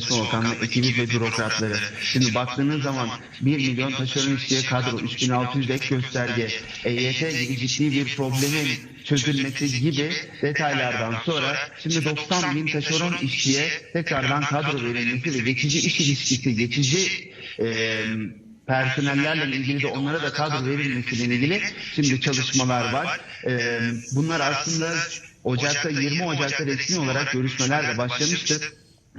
Çalışma Bakanlığı ekibi ve bürokratları. Şimdi baktığınız zaman 1 milyon taşeron işçiye kadro, 3600 ek gösterge, EYT gibi ciddi bir problemin çözülmesi gibi detaylardan sonra şimdi 90 bin taşeron işçiye tekrardan kadro verilmesi ve geçici iş ilişkisi, geçici e, personellerle ilgili de onlara da kadro verilmesiyle ilgili şimdi çalışmalar var. E, bunlar aslında Ocak'ta 20 Ocak'ta resmi olarak görüşmeler de başlamıştı.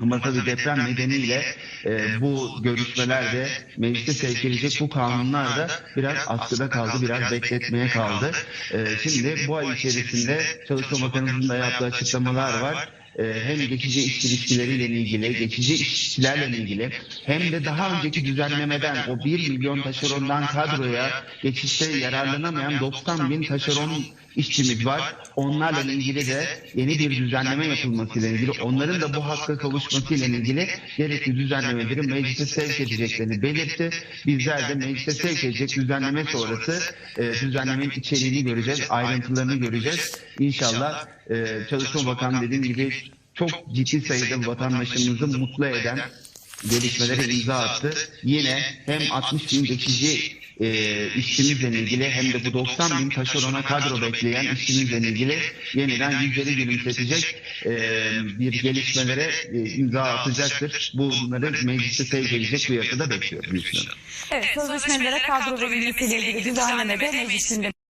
Ama tabii deprem nedeniyle e, bu görüşmelerde meclise sevk edilecek bu kanunlar da biraz askıda kaldı, biraz bekletmeye kaldı. E, şimdi bu ay içerisinde Çalışma Bakanımızın da yaptığı açıklamalar var. E, hem geçici iş ilişkileriyle ilgili, geçici işçilerle ilgili hem de daha önceki düzenlemeden o 1 milyon taşerondan kadroya geçişte yararlanamayan 90 bin taşeron işçimiz var. Onlarla ilgili de yeni bir düzenleme yapılmasıyla ilgili, onların da bu hakka kavuşmasıyla ilgili gerekli düzenlemeleri meclise sevk edeceklerini belirtti. Bizler de meclise sevk edecek düzenleme sonrası e, düzenlemenin içeriğini göreceğiz, ayrıntılarını göreceğiz. İnşallah e, Çalışma Bakanı dediğim gibi çok ciddi sayıda vatandaşımızı mutlu eden gelişmelere imza attı. Yine hem 60 bin geçici e, işçimizle ilgili hem de bu 90 bin taşerona kadro bekleyen işçimizle ilgili yeniden yüzleri gülümsetecek e, bir gelişmelere e, imza atacaktır. Bunları mecliste sevk edecek bu yasada bekliyoruz. Evet, sözleşmelere kadro verilmesiyle ilgili düzenleme de meclis gündemine